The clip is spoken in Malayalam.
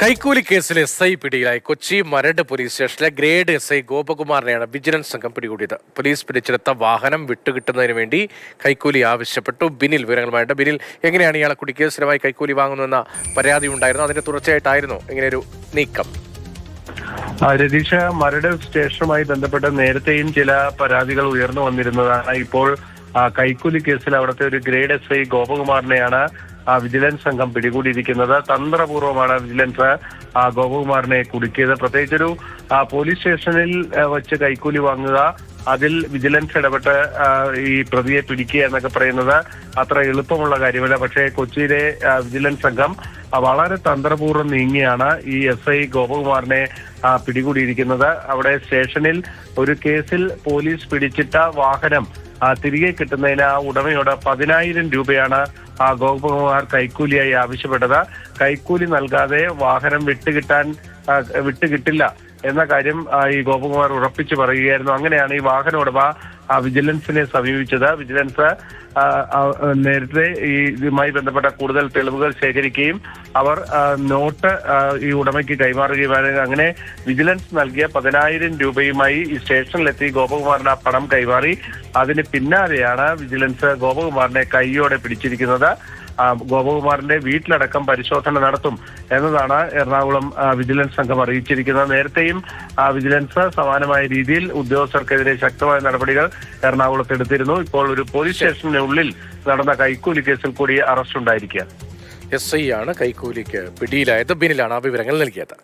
കൈക്കൂലി കേസിൽ എസ് ഐ പിടിയിലായി കൊച്ചി മരട് പോലീസ് സ്റ്റേഷനിലെ ഗ്രേഡ് എസ് ഐ ഗോപകുമാറിനെയാണ് വിജിലൻസ് സംഘം പിടികൂടിയത്. പോലീസ് പിടിച്ചെടുത്ത വാഹനം വിട്ടുകിട്ടുന്നതിന് വേണ്ടി കൈക്കൂലി ആവശ്യപ്പെട്ടു. ബിനിൽ വിവരങ്ങളുമായിട്ട് ബിനിൽ എങ്ങനെയാണ് ഇയാളെ കുടിക്കേസിലുമായി കൈക്കൂലി വാങ്ങുന്നുവെന്ന പരാതി ഉണ്ടായിരുന്നു. അതിന്റെ തുടർച്ചയായിട്ടായിരുന്നു ഇങ്ങനെയൊരു നീക്കം. രതീഷ മരട് സ്റ്റേഷനുമായി ബന്ധപ്പെട്ട് നേരത്തെയും ചില പരാതികൾ ഉയർന്നു വന്നിരുന്നതാണ്. ഇപ്പോൾ കൈക്കൂലി കേസിൽ അവിടുത്തെ ഒരു ഗ്രേഡ് എസ് ഐ ഗോപകുമാറിനെയാണ് വിജിലൻസ് സംഘം പിടികൂടിയിരിക്കുന്നത്. തന്ത്രപൂർവമാണ് വിജിലൻസ് ആ, ഗോപകുമാറിനെ കുടുക്കിയത്. പ്രത്യേകിച്ചൊരു പോലീസ് സ്റ്റേഷനിൽ വെച്ച് കൈക്കൂലി വാങ്ങുക അതിൽ വിജിലൻസ് ഇടപെട്ട് ഈ പ്രതിയെ പിടിക്കുക എന്നൊക്കെ പറയുന്നത് അത്ര എളുപ്പമുള്ള കാര്യമല്ല. പക്ഷേ കൊച്ചിയിലെ ആ, വിജിലൻസ് സംഘം ആ, വളരെ തന്ത്രപൂർവം നീങ്ങിയാണ് ഈ എസ് ഐ ഗോപകുമാറിനെ പിടികൂടിയിരിക്കുന്നത്. അവിടെ സ്റ്റേഷനിൽ ഒരു കേസിൽ പോലീസ് പിടിച്ചിട്ട വാഹനം തിരികെ കിട്ടുന്നതിന് ആ ഉടമയോട് പതിനായിരം രൂപയാണ് ആ ഗോപകുമാർ കൈക്കൂലിയായി ആവശ്യപ്പെട്ടത്. കൈക്കൂലി നൽകാതെ വാഹനം വിട്ടുകിട്ടാൻ വിട്ടുകിട്ടില്ല എന്ന കാര്യം ഈ ഗോപകുമാർ ഉറപ്പിച്ചു പറയുകയായിരുന്നു. അങ്ങനെയാണ് ഈ വാഹന ഉടമ വിജിലൻസിനെ സമീപിച്ചത്. വിജിലൻസ് നേരത്തെ ഈ ഇതുമായി ബന്ധപ്പെട്ട കൂടുതൽ തെളിവുകൾ ശേഖരിക്കുകയും അവർ നോട്ട് ഈ ഉടമയ്ക്ക് കൈമാറുകയുമാണ് അങ്ങനെ വിജിലൻസ് നൽകിയ പതിനായിരം രൂപയുമായി ഈ സ്റ്റേഷനിലെത്തി ഗോപകുമാറിന് ആ പണം കൈമാറി. അതിന് പിന്നാലെയാണ് വിജിലൻസ് ഗോപകുമാറിനെ കൈയോടെ പിടിച്ചിരിക്കുന്നത്. ഗോപകുമാറിന്റെ വീട്ടിലടക്കം പരിശോധന നടത്തും എന്നതാണ് എറണാകുളം വിജിലൻസ് സംഘം അറിയിച്ചിരിക്കുന്നത്. നേരത്തെയും വിജിലൻസ് സമാനമായ രീതിയിൽ ഉദ്യോഗസ്ഥർക്കെതിരെ ശക്തമായ നടപടികൾ എറണാകുളത്ത് എടുത്തിരുന്നു. ഇപ്പോൾ ഒരു പോലീസ് സ്റ്റേഷനുള്ളിൽ നടന്ന കൈക്കൂലി കേസിൽ കൂടി അറസ്റ്റ് ഉണ്ടായിരിക്കുക എസ് ഐ ആണ് കൈക്കൂലിക്ക് പിടിയിലായത്. ബിനിലാണ് ആ വിവരങ്ങൾ നൽകിയത്.